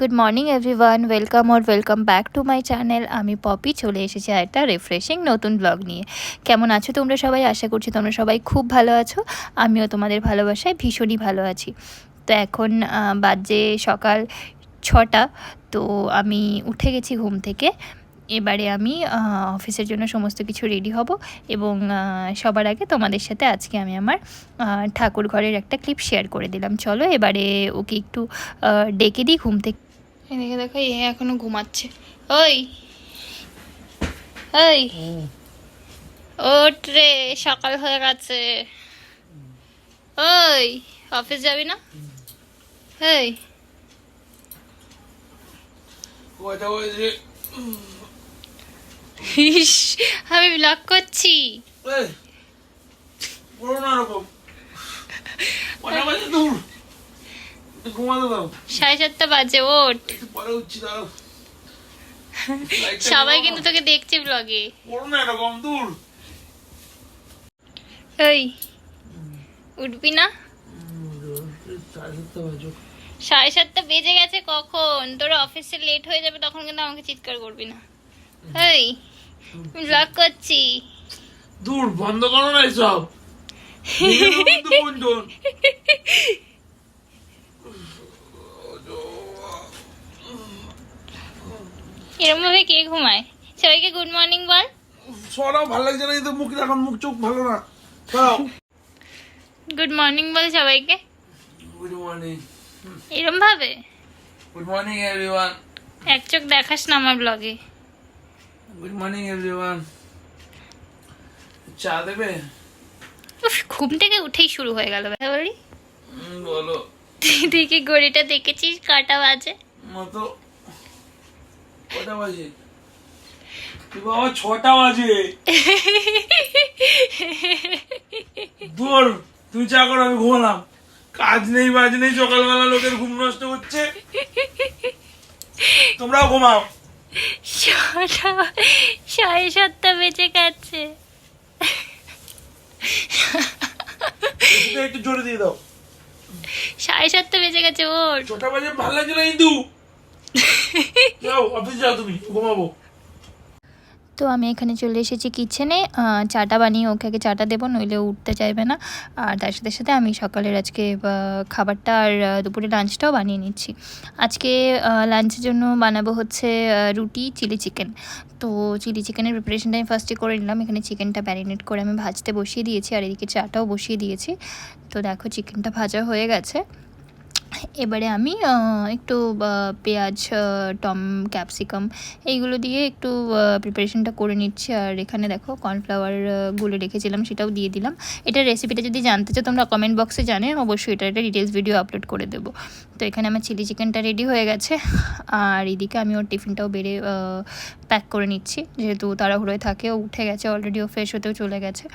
Good morning everyone welcome or welcome back to my channel আমি poppy চলে এসেছি একটা রিফ্রেশিং নতুন ব্লগ নিয়ে। কেমন আছো তোমরা সবাই? আশা করছি তোমরা সবাই খুব ভালো আছো। আমিও তোমাদের ভালোবাসায় ভীষণই ভালো আছি। তো এখন বাজে সকাল ছটা, তো আমি উঠে গেছি ঘুম থেকে। এবারে আমি অফিসের জন্য সমস্ত কিছু রেডি হব এবং সবার আগে তোমাদের সাথে আজকে আমি আমার ঠাকুর ঘরের একটা ক্লিপ শেয়ার করে দিলাম। চলো এবারে ওকে একটু ডেকে দিই ঘুম থেকে। এদিকে দেখো এ এখনও ঘুমাচ্ছে। ওই ওই ওঠ রে সকাল হয়ে গেছে। ওই অফিস যাবি না? এই ইস, আমি ব্লগ করছি এই বলো না এরকম কয়টা বাজে দূর একটু ঘুমাতে দাও। সাড়ে চারটা বাজে ওঠ। পরে উঠছি দাঁড়াও। সবাই কিন্তু তোকে দেখছে ব্লগে বলো না এরকম দূর। ওই উঠবি না? সাড়ে সাতটা সাড়ে সাতটা বেজে গেছে কখন? তোর অফিসে লেট হয়ে যাবে তখন কিন্তু আমাকে চিৎকার করবি না। এই ব্লগ করছি। দূর বন্ধ করো না এসব নিয়ে নাও কিন্তু গুঞ্জন। এরম ভাবে কে ঘুমায়? সবাইকে গুড মর্নিং বল। সরাও ভালো লাগছে না এই তো মুখ এখন মুখ চোখ ভালো না। সরাও গুড মর্নিং বল সবাইকে। গুড মর্নিং এরম ভাবে গুড মর্নিং এভরিওয়ান এক চোখ দেখাস না আমার ব্লগে গুড মর্নিং এভরিওয়ান চা দেবে? ঘুম থেকে উঠেই শুরু হয়ে গেল ব্যথা বলি। বলো। তুই কি ঘড়িটা দেখেছিস কাটা বাজে। মতো কটা বাজে। বাবা ছটা বাজে। দূর তুমি চা করো আমি ঘুমালাম। কাজ নেই বাজ নেই সকালবেলা লোকের ঘুম নষ্ট হচ্ছে। তোমরাও ঘুমাও। ছটা সাড়ে সাতটা বেজে গেছে। একটু জোরে দিয়ে দাও। সাড়ে সাতটা বেজে গেছে ওর ছটা বাজে ভালো লাগছে না কিন্তু তো আমি এখানে চলে এসেছি কিচেনে। চাটা বানিয়ে ওকে আগে চাটা দেবো, নইলে উঠতে চাইবে না। আর তার সাথে সাথে আমি সকালের আজকে খাবারটা আর দুপুরে লাঞ্চটাও বানিয়ে নিচ্ছি। আজকে লাঞ্চের জন্য বানাবো হচ্ছে রুটি চিলি চিকেন তো চিলি চিকেনের প্রিপারেশনটা আমি ফার্স্টে করে নিলাম। এখানে চিকেনটা ম্যারিনেট করে আমি ভাজতে বসিয়ে দিয়েছি, আর এদিকে চাটাও বসিয়ে দিয়েছি। তো দেখো চিকেনটা ভাজা হয়ে গেছে। এবারে আমি একটু পেঁয়াজ টম, ক্যাপসিকাম এইগুলো দিয়ে একটু প্রিপারেশনটা করে নিচ্ছি। আর এখানে দেখো কর্নফ্লাওয়ার গুলে রেখেছিলাম, সেটাও দিয়ে দিলাম। এটার রেসিপিটা যদি জানতে চাও, তোমরা কমেন্ট বক্সে জানে অবশ্যই এটা একটা ডিটেলস ভিডিও আপলোড করে দেবো। তো এখানে আমার চিলি চিকেনটা রেডি হয়ে গেছে। আর এদিকে আমি ওর টিফিনটাও বেড়ে প্যাক করে নিচ্ছি। যেহেতু তাড়াহুড়োয় থাকে, ও উঠে গেছে অলরেডি ও ফ্রেশ হতেও চলে গেছে।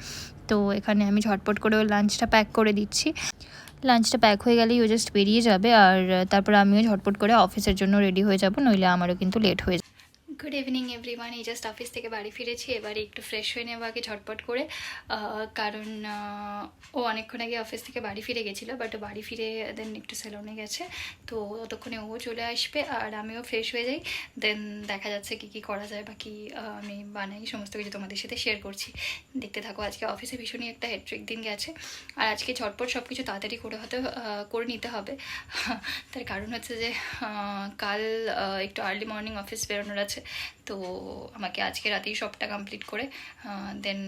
তো এখানে আমি ঝটপট করে ওর লাঞ্চটা প্যাক করে দিচ্ছি। লাঞ্চটা প্যাক হয়ে গেলেই ও জাস্ট বেরিয়ে যাবে আর, তারপর আমিও ঝটপট করে অফিসের জন্য রেডি হয়ে যাব, নইলে আমারও কিন্তু লেট হয়ে যাবে। গুড ইভিনিং এভরিওয়ান এই জাস্ট অফিস থেকে বাড়ি ফিরেছি। এবারে একটু ফ্রেশ হয়ে নেব আগে ঝটপট করে। কারণ ও অনেকক্ষণ আগে অফিস থেকে বাড়ি ফিরে গেছিল বাট বাড়ি ফিরে দেন একটু সেলনে গেছে। তো ততক্ষণে ও চলে আসবে আর আমিও ফ্রেশ হয়ে যাই। দেন দেখা যাচ্ছে কি কি করা যায় বা কি আমি বানাই, সমস্ত কিছু তোমাদের সাথে শেয়ার করছি। দেখতে থাকো, আজকে অফিসে ভীষণই একটা হেট্রিক দিন গেছে। আর আজকে ঝটপট সব কিছু তাড়াতাড়ি করে হতে করে নিতে হবে। তার কারণ হচ্ছে যে কাল একটু আর্লি মর্নিং অফিস বেরোনোর আছে। তো আমাকে আজকে রাতেই সবটা কমপ্লিট করে দেন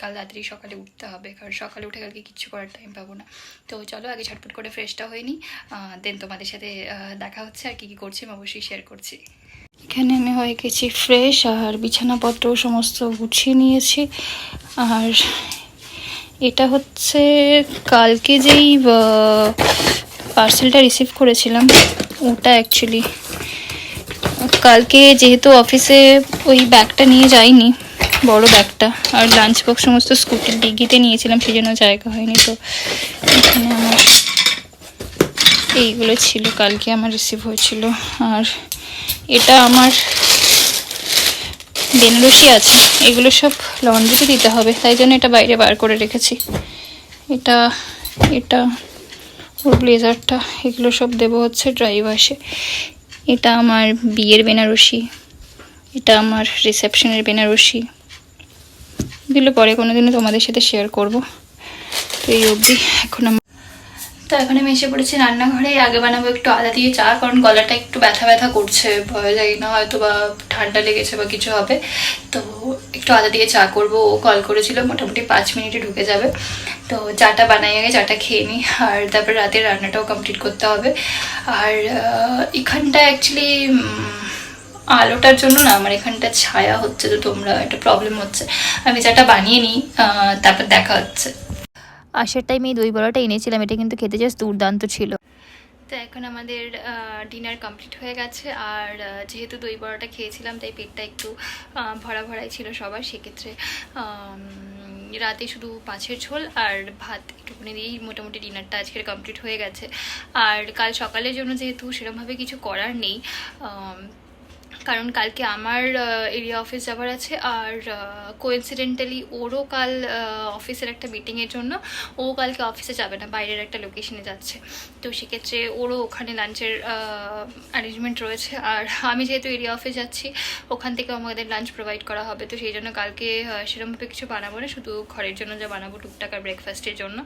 কাল রাত্রি সকালে উঠতে হবে। কারণ সকালে উঠে কালকে কিচ্ছু করার টাইম পাবো না। তো চলো, আগে ঝটপট করে ফ্রেশটা হয়ে নিই দেন তোমাদের সাথে দেখা হচ্ছে আর কী কী করছি, আমি অবশ্যই শেয়ার করছি। এখানে আমি হয়ে গেছি ফ্রেশ আর বিছানাপত্র সমস্ত গুছিয়ে নিয়েছি। আর এটা হচ্ছে কালকে যেই পার্সেলটা রিসিভ করেছিলাম, ওটা অ্যাকচুয়ালি কালকে যেহেতু অফিসে ওই ব্যাগটা নিয়ে যাইনি, বড় ব্যাগটা, আর লাঞ্চ বক্স সমস্ত স্কুটির ডিগিতে নিয়েছিলাম সেই জন্য জায়গা হয়নি তো। এখানে আমার এইগুলো ছিল, কালকে আমার রিসিভ হয়েছিল। আর এটা আমার বেনারসি আছে, এগুলো সব লন্ড্রিতে দিতে হবে, তাই জন্য এটা বাইরে বার করে রেখেছি। এটা এটা, ওর ব্লেজারটা এগুলো সব দেবো হচ্ছে ড্রাই এটা আমার বিয়ের বেনারসি। এটা আমার রিসেপশনের বেনারসি। এগুলো পরে কোনো দিনও তোমাদের সাথে শেয়ার করব। তো এই অবধি, এখন তো এখন আমি এসে পড়েছি রান্নাঘরে। আগে বানাবো একটু আদা দিয়ে চা, কারণ গলাটা একটু ব্যথা ব্যথা করছে, ভয় লাগে না হয়তো বা ঠান্ডা লেগেছে বা কিছু হবে। তো একটু আদা দিয়ে চা করব। ও কল করেছিল, মোটামুটি পাঁচ মিনিটে ঢুকে যাবে। তো চাটা বানাই আগে, চাটা খেয়ে নিই, আর তারপর রাতের রান্নাটাও কমপ্লিট করতে হবে। আর এখানটা অ্যাকচুয়ালি আলোটার জন্য না, আমার এখানটা ছায়া হচ্ছে, তো তোমরা একটা প্রবলেম হচ্ছে। আমি চাটা বানিয়ে নিই তারপর দেখা হচ্ছে। আসার টাইমে এই দই বড়াটা এনেছিলাম, এটা কিন্তু খেতে জাস্ট দুর্দান্ত ছিল। তো এখন আমাদের ডিনার কমপ্লিট হয়ে গেছে। আর যেহেতু দই বড়াটা খেয়েছিলাম, তাই পেটটা একটু ভরা ভরাই ছিল সবার। সেক্ষেত্রে রাতে শুধু মাছের ঝোল আর ভাত একটুখানি দিয়েই মোটামুটি ডিনারটা আজকের কমপ্লিট হয়ে গেছে। আর কাল সকালের জন্য যেহেতু সেরমভাবে কিছু করার নেই কারণ কালকে আমার এরিয়া অফিস যাবার আছে আর কোইন্সিডেন্টালি ওরও কাল অফিসের একটা মিটিংয়ের জন্য ও কালকে অফিসে যাবে না বাইরের একটা লোকেশনে যাচ্ছে। তো সেক্ষেত্রে ওরও ওখানে লাঞ্চের অ্যারেঞ্জমেন্ট রয়েছে। আর আমি যেহেতু এরিয়া অফিস যাচ্ছি ওখান থেকে আমাদের লাঞ্চ প্রোভাইড করা হবে। তো সেই জন্য কালকে আহ, সেরকমভাবে কিছু বানাবো না শুধু ঘরের জন্য যা বানাবো টুকটাক আর ব্রেকফাস্টের জন্য।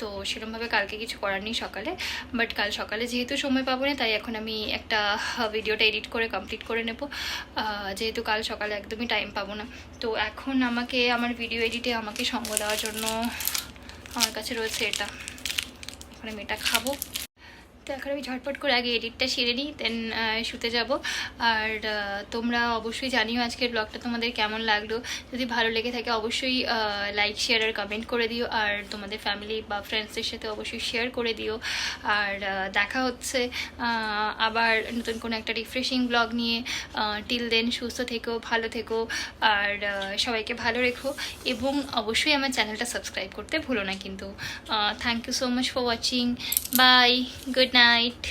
তো সেরকমভাবে কালকে কিছু করার নেই সকালে। বাট কাল সকালে যেহেতু সময় পাবো না তাই এখন আমি একটা ভিডিওটা এডিট করে কমপ্লিট করে নেব। নেব যেহেতু কাল সকালে একদমই টাইম পাবো না। তো এখন আমাকে, আমার ভিডিও এডিটে আমাকে সঙ্গ দেওয়ার জন্য আমার কাছে রয়েছে এটা। এখন আমি এটা খাব। তো এখন আমি ঝটপট করে আগে এডিটটা সেরে নিই দেন শুতে যাব। আর তোমরা অবশ্যই জানিও আজকের ব্লগটা তোমাদের কেমন লাগল। যদি ভালো লেগে থাকে অবশ্যই লাইক শেয়ার আর কমেন্ট করে দিও। আর তোমাদের ফ্যামিলি বা ফ্রেন্ডসদের সাথে অবশ্যই শেয়ার করে দিও। আর দেখা হচ্ছে আবার নতুন কোনো একটা রিফ্রেশিং ব্লগ নিয়ে। টিল দেন সুস্থ থেকো, ভালো থেকো। আর সবাইকে ভালো রেখো। এবং অবশ্যই আমার চ্যানেলটা সাবস্ক্রাইব করতে ভুলো না কিন্তু। Thank you so much for watching bye good night.